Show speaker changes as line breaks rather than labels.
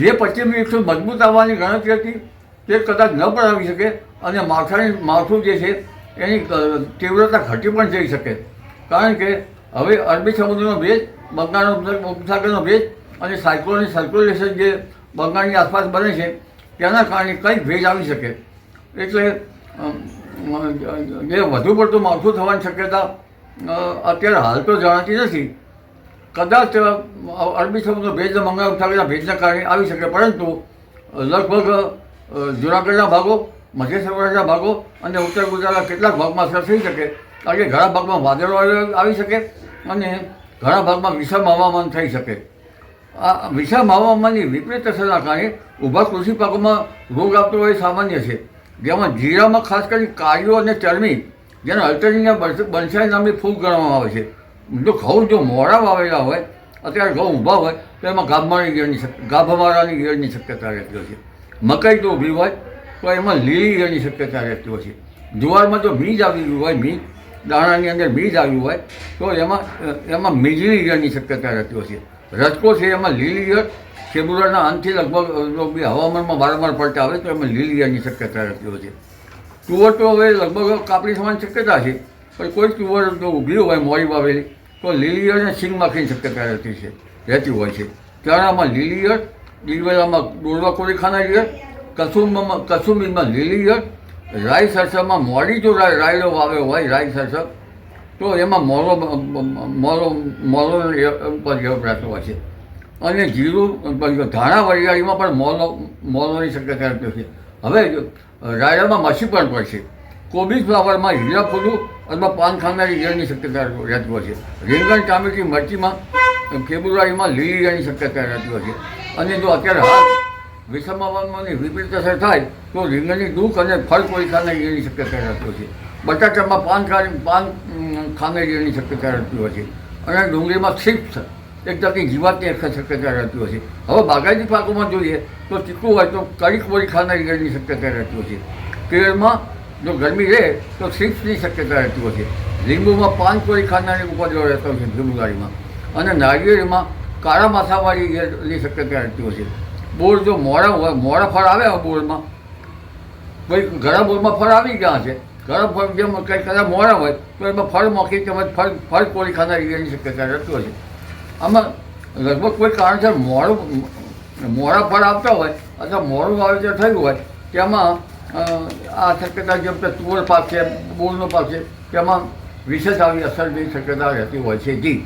જે પશ્ચિમી વિક્ષેપ મજબૂત આવવાની ગણતરી હતી, તે કદાચ ન પણ આવી શકે અને માળખાની માળખું જે છે, એની તીવ્રતા ઘટી પણ જઈ શકે. કારણ કે હવે અરબી સમુદ્રનો ભેજ, બંગાળનો ઉપસાગરનો ભેજ અને સાયક્લોનિક સર્ક્યુલેશન જે બંગાળની આસપાસ બને છે, તેના કારણે કંઈક ભેજ આવી શકે. એટલે જે વધુ પડતું માવઠું થવાની શક્યતા અત્યારે હાલ તો જણાતી નથી. કદાચ અરબી સમુદ્ર ભેજ મંગળામ ઉપસાગરના ભેજના કારણે આવી શકે, પરંતુ લગભગ જુનાગઢના ભાગો મધ્ય સૌરાષ્ટ્રના ભાગો અને ઉત્તર ગુજરાતના કેટલાક ભાગમાં અસર થઈ શકે. કારણ કે ઘણા ભાગમાં વાદળો આવી શકે અને ઘણા ભાગમાં વિષમ હવામાન થઈ શકે. આ વિષમ હવામાનની વિપરીત અસરના કારણે ઊભા કૃષિ પાકોમાં રોગ આપતો એ સામાન્ય છે. જેમાં જીરામાં ખાસ કરીને કાળીઓ અને ચરમી જેને અલ્ટરનિયા બનસાઈ નામની ફૂગ ગણવામાં આવે છે. જો ઘઉં જો મોડા વાવેલા હોય, અત્યારે ઘઉં ઊભા હોય, તો એમાં ગાભમારી ગીરની ગાભમારાની ગીરની શક્યતા રહેતી છે. મકાઈ જો ઊભી હોય, તો એમાં લીલી ગીરની શક્યતા રહેતી હોય છે. જુવારમાં જો બીજ આવી ગયું હોય બીજ દાણાની અંદર બીજ આવ્યું હોય, તો એમાં એમાં મીજળી ગીરની શક્યતા રહેતી હોય છે. રજકો છે એમાં લીલી ઈયળ ફેબ્રુઆરીના અંતથી લગભગ બી હવામાનમાં વારંવાર પડતા આવે, તો એમાં લીલી ઈયળની શક્યતા રહેતી છે. તુવર તો હવે લગભગ કાપડી થવાની શક્યતા છે. પણ કોઈ તુવર જો ઊભી હોય મોડી વાવેલી તો લીલી અને સિંગ શક્યતા રહેતી છે, રહેતી હોય છે. ચણામાં લીલી ઈયળ દિલવેલામાં ડોળવા કોરી ખાના ઈયળ કસુંબમાં, કસુંબીમાં લીલી રાઈ સરસરમાં મોડી જો રાઈ રાયડો વાવ્યો હોય, રાઈ સરસવ, તો એમાં મોરો મોરો મોરો વપરાતો હોય છે. અને જીરું ધાણા વરિયાળીમાં પણ મોલો, મોલોની શક્યતા રહેતી છે. હવે રાયડામાં મસી પણ પડશે કોબીજ ફ્લાવરમાં હીરા ફૂલું અથવા પાન ખાનારી ઈયળની શક્યતા રહેતી હોય છે. રીંગણ, ટામેટી, મરચીમાં ફેબ્રુઆરીમાં લીલી ઈયળની શક્યતા રહેતી હોય છે. અને જો અત્યારે હાલ વિષમ વિપરીત અસર થાય, તો રીંગણની દુઃખ અને ફળ કોઈ ખાનારી ઈયળની શક્યતા રહેતી છે. બટાટામાં પાન ખારી પાન ખાનારી ઈયળની શક્યતા રહેતી હોય છે. અને ડુંગળીમાં થ્રિપ્સ એક જાતની જીવાતની શક્યતા રહેતી હોય છે. હવે બાગાયતી પાકોમાં જોઈએ તો ચીકુ હોય તો કડીક કોળી ખાનારી ઈયળની શક્યતા રહેતી હોય છે. કેળમાં જો ગરમી રહે, તો થ્રિપ્સની શક્યતા રહેતી હોય છે. લીંબુમાં પાન કોળી ખાનારી ઉપજો રહેતો હોય છે ફેબ્રુઆરીમાં અને નાળિયેરમાં કાળા માથાવાળી ઈયળની શક્યતા રહેતી હોય છે. બોર જો મોડા હોય, મોડા ફળ આવે બોરમાં? કોઈ ઘણા બોરમાં ફળ આવી ગયા છે. ઘણા ફળ જેમ કંઈ કદાચ મોડા હોય, તો એમાં ફળ મોકી તેમજ ફળ ફળ કોળી ખાનાર ઈયળની શક્યતા રહેતી હોય છે. આમાં લગભગ કોઈ કારણસર મોડું, મોડા ફળ આવતા હોય અથવા મોડું વાવેતર થયું હોય, તેમાં આ શક્યતા જેમ કે તુવર પાક છે બોરનો પાક છે તેમાં વિશેષ આવી અસરની શક્યતા રહેતી હોય છે. જી.